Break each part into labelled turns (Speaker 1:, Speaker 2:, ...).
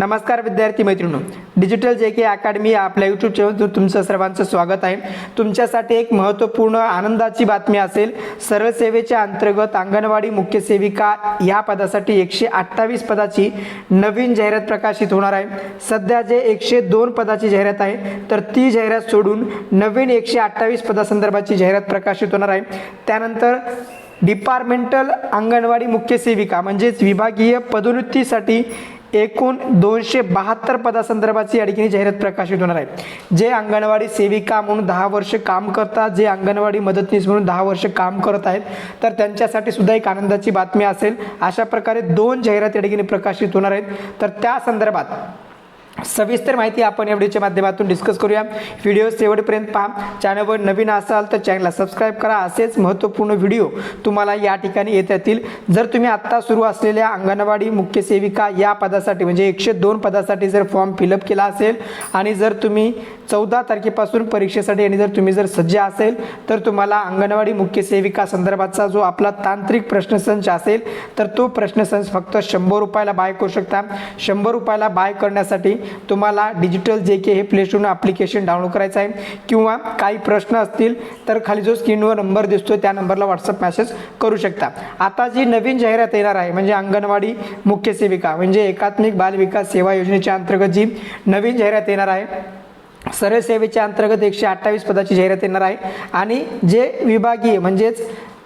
Speaker 1: नमस्कार विद्यार्थी मैत्रिणी डिजिटल जे के अकॅडमी आपल्या यूट्यूब चॅनल तुमचं सर्वांचं स्वागत आहे. तुमच्यासाठी एक महत्त्वपूर्ण आनंदाची बातमी असेल. सरळ सेवेच्या अंतर्गत अंगणवाडी मुख्य सेविका या पदासाठी एकशे अठ्ठावीस पदाची नवीन जाहिरात प्रकाशित होणार आहे. सध्या जे एकशे दोन पदाची जाहिरात आहे तर ती जाहिरात सोडून नवीन एकशे अठ्ठावीस पदासंदर्भाची जाहिरात प्रकाशित होणार आहे. त्यानंतर डिपार्टमेंटल अंगणवाडी मुख्य सेविका म्हणजेच विभागीय पदोन्नतीसाठी एकूण दोनशे बहात्तर पदासंदर्भाची या ठिकाणी जाहिरात प्रकाशित होणार आहे. जे अंगणवाडी सेविका म्हणून दहा वर्ष काम करतात जे अंगणवाडी मदतनीस म्हणून दहा वर्ष काम करत आहेत तर त्यांच्यासाठी सुद्धा एक आनंदाची बातमी असेल. अशा प्रकारे दोन जाहिरात या ठिकाणी प्रकाशित होणार आहेत. तर त्या संदर्भात सविस्तर माहिती आपण या व्हिडिओच्या माध्यमातून डिस्कस करूया. व्हिडिओ शेवटपर्यंत पहा. चॅनलवर नवीन असाल तर चॅनलला सबस्क्राईब करा. असेच महत्त्वपूर्ण व्हिडिओ तुम्हाला या ठिकाणी येत येतील जर तुम्ही आत्ता सुरू असलेल्या अंगणवाडी मुख्य सेविका या पदासाठी म्हणजे एकशे दोन पदासाठी जर फॉर्म फिलअप केला असेल आणि जर तुम्ही चौदा तारखेपासून परीक्षेसाठी आणि जर तुम्ही जर सज्ज असेल तर तुम्हाला अंगणवाडी मुख्य सेविका संदर्भाचा जो आपला तांत्रिक प्रश्नसंच असेल तर तो प्रश्नसंच फक्त शंभर रुपयाला बाय करू शकता. शंभर रुपयाला बाय करण्यासाठी तुम्हाला डिजिटल जे के हे प्ले ॲप्लिकेशन डाउनलोड करायचं आहे. किंवा काही प्रश्न असतील तर खाली जो स्क्रीनवर नंबर दिसतो त्या नंबरला व्हॉट्सअप मेसेज करू शकता. आता जी नवीन जाहिरात येणार आहे म्हणजे अंगणवाडी मुख्य सेविका म्हणजे एकात्मिक बाल विकास सेवा योजनेच्या अंतर्गत जी नवीन जाहिरात येणार आहे सरळ सेवेच्या अंतर्गत एकशे अठ्ठावीस पदाची जाहिरात येणार आहे. आणि जे विभागीय म्हणजेच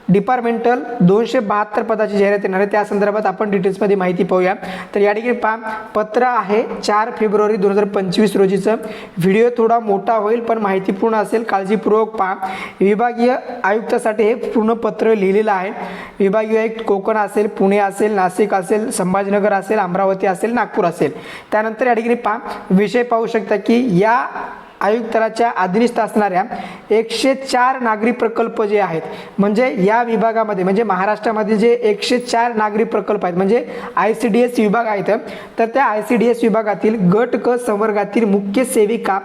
Speaker 1: डिपार्टमेंटल दोनशे बहात्तर पदाची जाहिरात येणार आहे. त्या संदर्भात आपण डिटेल्समध्ये माहिती पाहूया. तर या ठिकाणी पहा पत्र आहे चार फेब्रुवारी दोन हजार पंचवीस रोजीचं. व्हिडिओ थोडा मोठा होईल पण माहितीपूर्ण असेल काळजीपूर्वक पहा. विभागीय आयुक्तासाठी हे पूर्ण पत्र लिहिलेलं आहे. विभागीय आयुक्त कोकण असेल पुणे असेल नाशिक असेल संभाजीनगर असेल अमरावती असेल नागपूर असेल. त्यानंतर या ठिकाणी पहा विषय पाहू शकता की या आयुक्तराच्या अधीनस्थ असणाऱ्या एकशे चार नागरी प्रकल्प जे आहेत म्हणजे या विभागामध्ये म्हणजे महाराष्ट्रामध्ये जे एकशे चार नागरी प्रकल्प आहेत म्हणजे आय सी डी एस विभाग आहेत तर त्या आय सी डी एस विभागातील गट क संवर्गातील मुख्य सेविका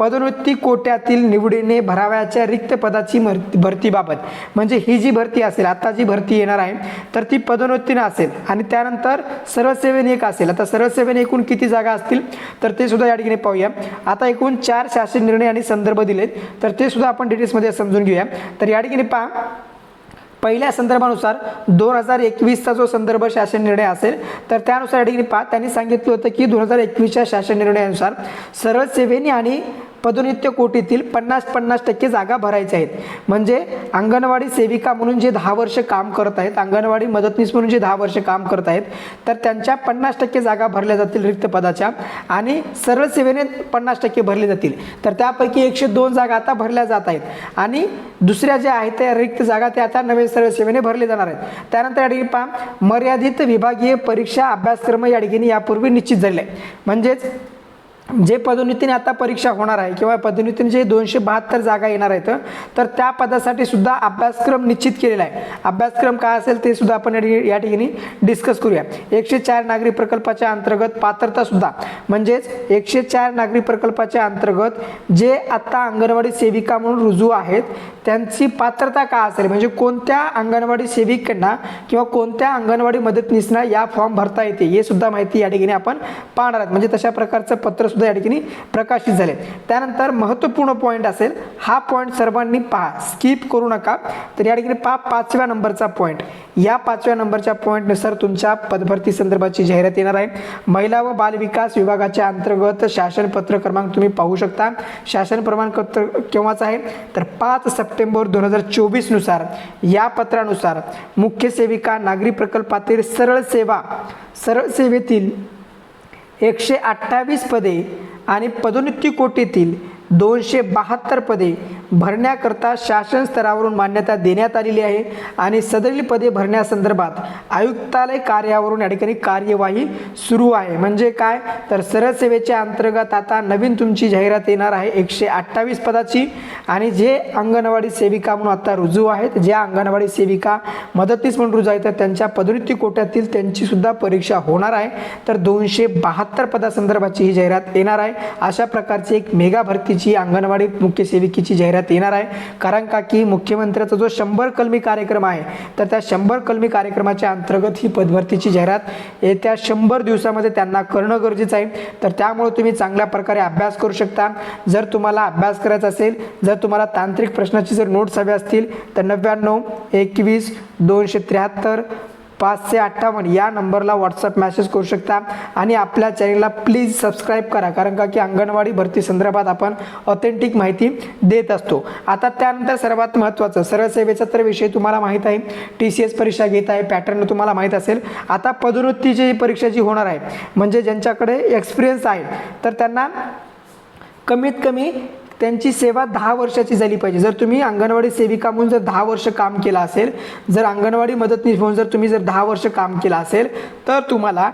Speaker 1: पदोन्नती कोट्यातील निवडीने भरावयाच्या रिक्त पदाची भरतीबाबत म्हणजे ही जी भरती असेल आता जी भरती येणार आहे तर ती पदोन्नतीनं असेल. आणि त्यानंतर सरळ एक असेल. आता सरळ सेवेने एकूण किती जागा असतील? तर ते सुद्धा या ठिकाणी पाहूया. आता एकूण चार शासन निर्णय आणि संदर्भ दिलेत. तर ते सुद्धा आपण डिटेल्समध्ये समजून घेऊया. तर या ठिकाणी पहा. पहिल्या संदर्भानुसार दोन हजार एकवीसचा जो संदर्भ शासन निर्णय असेल तर त्यानुसार या ठिकाणी पहा. त्यांनी सांगितलं होतं की दोन हजार एकवीसच्या शासन निर्णयानुसार सरळ सेवेने आणि पदोन्नत्य कोटीतील पन्नास पन्नास टक्के जागा भरायच्या आहेत. म्हणजे अंगणवाडी सेविका म्हणून जे दहा वर्ष काम करत आहेत अंगणवाडी मदतनीस म्हणून जे दहा वर्ष काम करत आहेत तर त्यांच्या पन्नास टक्के जागा भरल्या जातील रिक्त पदाच्या आणि सरळ सेवेने पन्नास टक्के भरले जातील. तर त्यापैकी एकशे दोन जागा आता भरल्या जात आहेत. आणि दुसऱ्या ज्या आहेत त्या रिक्त जागा त्या आता नवीन सरळ सेवेने भरले जाणार आहेत. त्यानंतर या ठिकाणी पहा मर्यादित विभागीय परीक्षा अभ्यासक्रम या ठिकाणी यापूर्वी निश्चित झाले आहे म्हणजेच जे पदोन्नतीने आता परीक्षा होणार आहे किंवा पदोन्नतीने जे दोनशे बहात्तर जागा येणार आहेत तर त्या पदासाठी सुद्धा अभ्यासक्रम निश्चित केलेला आहे. अभ्यासक्रम काय असेल ते सुद्धा आपण या ठिकाणी- या ठिकाणी डिस्कस करूया. एकशे चार नागरी प्रकल्पाच्या अंतर्गत पात्रता सुद्धा म्हणजेच एकशे चार नागरी प्रकल्पाच्या अंतर्गत जे आता अंगणवाडी सेविका म्हणून रुजू आहेत त्यांची पात्रता काय असेल? म्हणजे कोणत्या अंगणवाडी सेविकांना किंवा कोणत्या अंगणवाडी मदतनीसना या फॉर्म भरता येते हे सुद्धा माहिती या ठिकाणी आपण पाहणार आहोत. म्हणजे तशा प्रकारचं पत्र सुद्धा या ठिकाणी प्रकाशित झाले. त्यानंतर महत्त्वपूर्ण पॉईंट असेल हा पॉईंट सर्वांनी पहा. स्किप करू नका. तर या ठिकाणी पहा पाचव्या नंबरचा पॉईंट या पाचव्या नंबरच्या पॉईंटनुसार तुमच्या पदभरती संदर्भाची जाहिरात येणार आहे. महिला व बालविकास विभागाच्या अंतर्गत शासन पत्र क्रमांक तुम्ही पाहू शकता. शासन प्रमाणपत्र केव्हाच आहे? तर पाच सप्टेंबर दोन हजार चोवीसनुसार या पत्रानुसार मुख्य सेविका नागरी प्रकल्पातील सरळ सेवा सरळ सेवेतील एकशे अठ्ठावीस पदे आणि पदोन्नती कोटीतील दोनशे बहात्तर पदे भरण्याकरता शासन स्तरावरून मान्यता देण्यात आलेली आहे आणि सदरील पदे भरण्यासंदर्भात आयुक्तालय कार्यावरून या ठिकाणी कार्यवाही सुरू आहे. म्हणजे काय? तर सरसेवेच्या अंतर्गत आता नवीन तुमची जाहिरात येणार आहे एकशे अठ्ठावीस पदाची आणि जे अंगणवाडी सेविका म्हणून आता रुजू आहेत ज्या अंगणवाडी सेविका मदतीस म्हणून रुजू आहेत तर त्यांच्या पदोन्नती कोट्यातील त्यांचीसुद्धा परीक्षा होणार आहे. तर दोनशे बहात्तर पदासंदर्भाची ही जाहिरात येणार आहे. अशा प्रकारची एक मेगा भरतीची अंगणवाडी मुख्य सेविकेची जाहिरात देण्यात येणार आहे. कारण का? की मुख्यमंत्र्याचा जो शंभर कलमी कार्यक्रम आहे तर त्या शंभर कलमी कार्यक्रमाच्या अंतर्गत ही पदभरतीची जाहिरात येत्या शंभर दिवसामध्ये त्यांना करणं गरजेचं आहे. तर त्यामुळे तुम्ही चांगल्या प्रकारे अभ्यास करू शकता. जर तुम्हाला अभ्यास करायचा असेल जर तुम्हाला तांत्रिक प्रश्नाची जर नोट्स हवे असतील तर नव्याण्णव एकवीस दोनशे त्र्याहत्तर पाचशे अठ्ठावन्न या नंबरला व्हॉट्सअप मॅसेज करू शकता. आणि आपल्या चॅनलला प्लीज सबस्क्राईब करा कारण का की अंगणवाडी भरती संदर्भात आपण ऑथेंटिक माहिती देत असतो. आता त्यानंतर सर्वात महत्त्वाचं सरळ सेवेचा तर विषय तुम्हाला माहीत आहे. टी सी एस परीक्षा घेत आहे पॅटर्न तुम्हाला माहीत असेल. आता पदोन्नतीची परीक्षा जी होणार आहे म्हणजे ज्यांच्याकडे एक्सपिरियन्स आहे तर त्यांना कमीत कमी त्यांची सेवा दहा वर्षाची झाली पाहिजे. जर तुम्ही अंगणवाडी सेविका म्हणून जर दहा वर्ष काम केलं असेल जर अंगणवाडी मदतनीस म्हणून जर तुम्ही जर दहा वर्ष काम केलं असेल तर तुम्हाला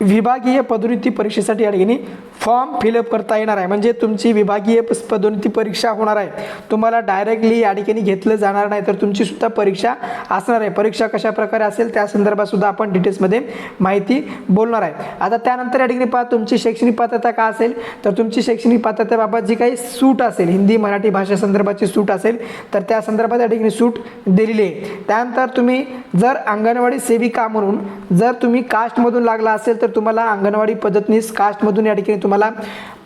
Speaker 1: विभागीय पदोन्नती परीक्षेसाठी या ठिकाणी फॉर्म फिलअप करता येणार आहे. म्हणजे तुमची विभागीय पदोन्नती परीक्षा होणार आहे. तुम्हाला डायरेक्टली या ठिकाणी घेतलं जाणार नाही तर तुमची सुद्धा परीक्षा असणार आहे. परीक्षा कशा प्रकारे असेल त्या संदर्भात सुद्धा आपण डिटेल्समध्ये माहिती बोलणार आहे. आता त्यानंतर या ठिकाणी पहा तुमची शैक्षणिक पात्रता का असेल? तर तुमची शैक्षणिक पात्रतेबाबत जी काही सूट असेल हिंदी मराठी भाषा संदर्भाची सूट असेल तर त्या संदर्भात या ठिकाणी सूट दिलेली आहे. त्यानंतर तुम्ही जर अंगणवाडी सेविका म्हणून जर तुम्ही कास्टमधून लागला असेल तर तुम्हाला अंगणवाडी पद्धतीनेच कास्टमधून या ठिकाणी तुम्हाला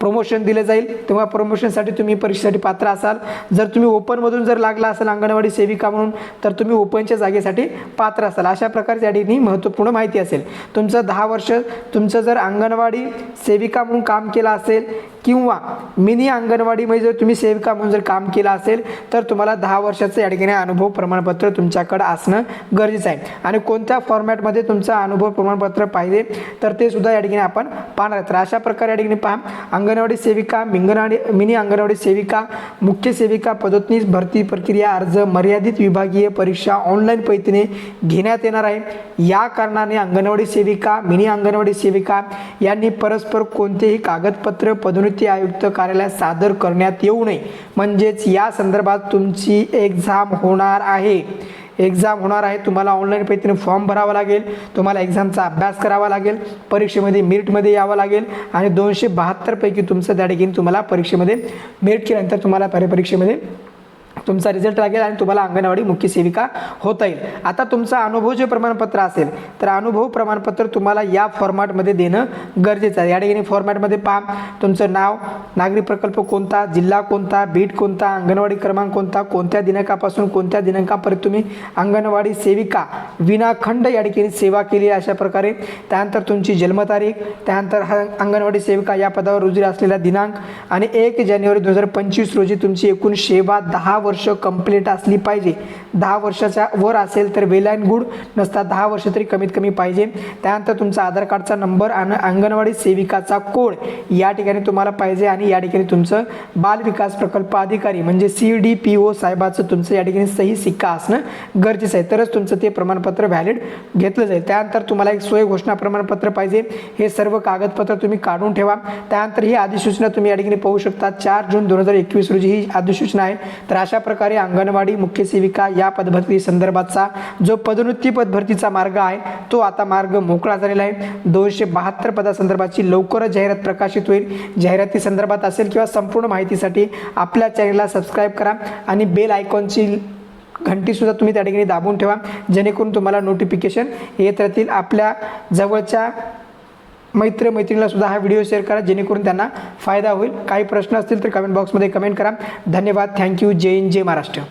Speaker 1: प्रमोशन दिलं जाईल. तेव्हा प्रमोशनसाठी तुम्ही परीक्षेसाठी पात्र असाल. जर तुम्ही ओपनमधून जर लागला असाल अंगणवाडी सेविका म्हणून तर तुम्ही ओपनच्या जागेसाठी पात्र असाल. अशा प्रकारच्या ठिकाणी महत्त्वपूर्ण माहिती असेल. तुमचं दहा वर्ष तुमचं जर अंगणवाडी सेविका म्हणून काम केलं असेल किंवा मिनी अंगणवाडीमध्ये जर तुम्ही सेविका म्हणून जर काम केलं असेल तर तुम्हाला दहा वर्षाचं या ठिकाणी अनुभव प्रमाणपत्र तुमच्याकडं असणं गरजेचं आहे. आणि कोणत्या फॉर्मॅटमध्ये तुमचं अनुभव प्रमाणपत्र पाहिजे तर ते सुद्धा या ठिकाणी आपण पाहणार आहे. तर अशा प्रकारे या ठिकाणी पहा अंगणवाडी सेविका मिंगणवाडी मिनी अंगणवाडी सेविका मुख्य सेविका पदोन्नती भरती प्रक्रिया अर्ज मर्यादित विभागीय परीक्षा ऑनलाईन पद्धतीने घेण्यात येणार आहे या कारणाने अंगणवाडी सेविका मिनी अंगणवाडी सेविका यांनी परस्पर कोणतेही कागदपत्र पदोन्नती आयुक्त कार्यालयात सादर करण्यात येऊ नये म्हणजेच या संदर्भात तुमची एक्झाम होणार आहे एक्झाम होणार आहे. तुम्हाला ऑनलाईन पद्धतीने फॉर्म भरावा लागेल. तुम्हाला एक्झामचा अभ्यास करावा लागेल. परीक्षेमध्ये मेरिटमध्ये यावं लागेल. आणि दोनशे बहात्तरपैकी तुमचं त्या ठिकाणी तुम्हाला परीक्षेमध्ये मेरिट केल्यानंतर तुम्हाला परीक्षेमध्ये तुमचा रिझल्ट लागेल आणि तुम्हाला अंगणवाडी मुख्य सेविका होता येईल. आता तुमचा अनुभव जे प्रमाणपत्र असेल तर अनुभव प्रमाणपत्र तुम्हाला या फॉर्मॅटमध्ये देणं गरजेचं आहे. या ठिकाणी फॉर्मॅटमध्ये पहा तुमचं नाव नागरी प्रकल्प कोणता जिल्हा कोणता बीट कोणता अंगणवाडी क्रमांक कोणता कोणत्या दिनांकापासून कोणत्या दिनांकापर्यंत तुम्ही अंगणवाडी सेविका विनाखंड या ठिकाणी सेवा केली आहे अशा प्रकारे. त्यानंतर तुमची जन्मतारीख त्यानंतर हा अंगणवाडी सेविका या पदावर रुजू असलेला दिनांक आणि एक जानेवारी दोन हजार पंचवीस रोजी तुमची एकूण सेवा दहा वर्ष कंप्लीट असली पाहिजे. दहा वर्षाच्या वर असेल तर वेल अँड गुड नसता दहा वर्ष तरी कमीत कमी पाहिजे. त्यानंतर तुमचा आधार कार्डचा नंबर आणि अंगणवाडी सेविकाचा कोड या ठिकाणी तुम्हाला पाहिजे आणि या ठिकाणी तुमचं बाल विकास प्रकल्प अधिकारी म्हणजे सी डी पी ओ साहेबाचं तुमचं या ठिकाणी सही सिक्का असणं गरजेचं आहे. तरच तुमचं ते प्रमाणपत्र व्हॅलिड घेतलं जाईल. त्यानंतर तुम्हाला एक सोय घोषणा प्रमाणपत्र पाहिजे. हे सर्व कागदपत्र तुम्ही काढून ठेवा. त्यानंतर ही अधिसूचना तुम्ही या ठिकाणी पाहू शकता. चार जून दोन हजार एकवीस रोजी ही अधिसूचना आहे. तर अशा प्रकारे अंगणवाडी मुख्य सेविका या पदभरती संदर्भातचा जो पदोन्नती पदभरतीचा मार्ग आहे तो आता मार्ग मोकळा झालेला आहे. दोनशे बहात्तर पदासंदर्भाची लवकरच जाहिरात प्रकाशित होईल. जाहिराती संदर्भात असेल किंवा संपूर्ण माहितीसाठी आपल्या चॅनलला सबस्क्राईब करा आणि बेल आयकॉनची घंटीसुद्धा तुम्ही त्या ठिकाणी दाबून ठेवा जेणेकरून तुम्हाला नोटिफिकेशन येत राहतील. आपल्या जवळच्या मैत्र मैत्रिणीला सुद्धा हा व्हिडिओ शेअर करा जेणेकरून त्यांना फायदा होईल. काही प्रश्न असतील तर कमेंट बॉक्समध्ये कमेंट करा. धन्यवाद. थँक्यू जय हिंद जय महाराष्ट्र.